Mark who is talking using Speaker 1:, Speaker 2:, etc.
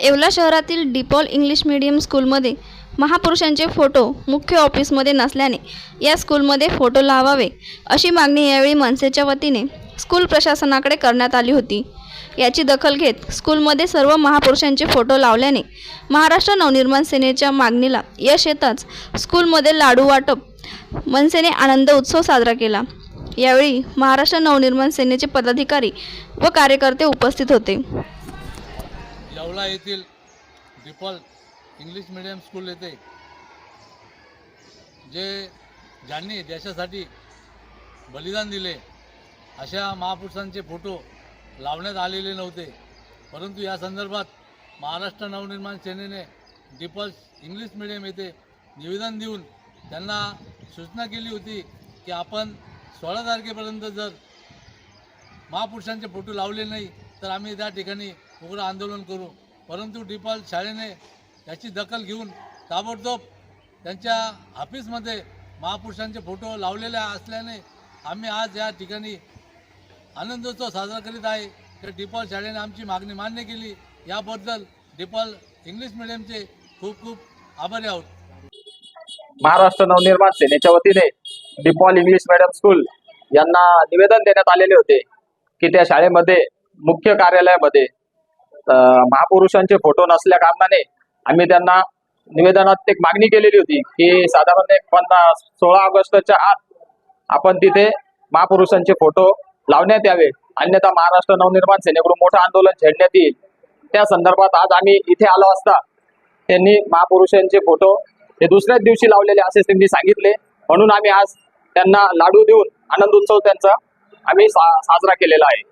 Speaker 1: येवला शहरातील DePaul English medium स्कूलमध्ये महापुरुषांचे फोटो मुख्य ऑफिसमध्ये नसल्याने या स्कूलमध्ये फोटो लावावे अशी मागणी यावेळी मनसेच्या वतीने स्कूल प्रशासनाकडे करण्यात आली होती. याची दखल घेत स्कूलमध्ये सर्व महापुरुषांचे फोटो लावल्याने महाराष्ट्र नवनिर्माण सेनेच्या मागणीला यश येताच स्कूलमध्ये लाडू वाटप मनसेने आनंद उत्सव साजरा केला. यावेळी महाराष्ट्र नवनिर्माण सेनेचे पदाधिकारी व कार्यकर्ते उपस्थित होते.
Speaker 2: येवला येथील डिपॉल इंग्लिश मिडियम स्कूल येथे जे ज्यांनी देशासाठी बलिदान दिले अशा महापुरुषांचे फोटो लावण्यात आलेले नव्हते. परंतु या संदर्भात महाराष्ट्र नवनिर्माण सेनेने डिपॉल इंग्लिश मिडियम येथे निवेदन देऊन त्यांना सूचना केली होती की आपण सोळा तारखेपर्यंत जर महापुरुषांचे फोटो लावले नाही तर आम्ही त्या ठिकाणी उग्र आंदोलन करू परंतु डिपाल शाळेने याची दखल घेऊन ताबडतोब त्यांच्या ऑफिसमध्ये महापुरुषांचे फोटो लावलेले असल्याने आम्ही आज या ठिकाणी आनंदोत्सव साजरा करीत आहे. तर डिपॉल शाळेने आमची मागणी मान्य केली. याबद्दल डिपॉल इंग्लिश मिडियमचे खूप खूप आभारी आहोत.
Speaker 3: महाराष्ट्र नवनिर्माण सेनेच्या वतीने डिपॉल इंग्लिश मिडियम स्कूल यांना निवेदन देण्यात आलेले होते की त्या शाळेमध्ये मुख्य कार्यालयामध्ये महापुरुषांचे फोटो नसल्या कारणाने आम्ही त्यांना निवेदनात एक मागणी केलेली होती की साधारण एक पन्नास सोळा ऑगस्टच्या आत आपण तिथे महापुरुषांचे फोटो लावण्यात यावे. अन्यथा महाराष्ट्र नवनिर्माण सेनेकडून मोठं आंदोलन छेडण्यात येईल. त्या संदर्भात आज आम्ही इथे आलो असता त्यांनी महापुरुषांचे फोटो हे दुसऱ्याच दिवशी लावलेले असे त्यांनी सांगितले. म्हणून आम्ही आज त्यांना लाडू देऊन आनंद उत्सव त्यांचा आम्ही सा साजरा केलेला आहे.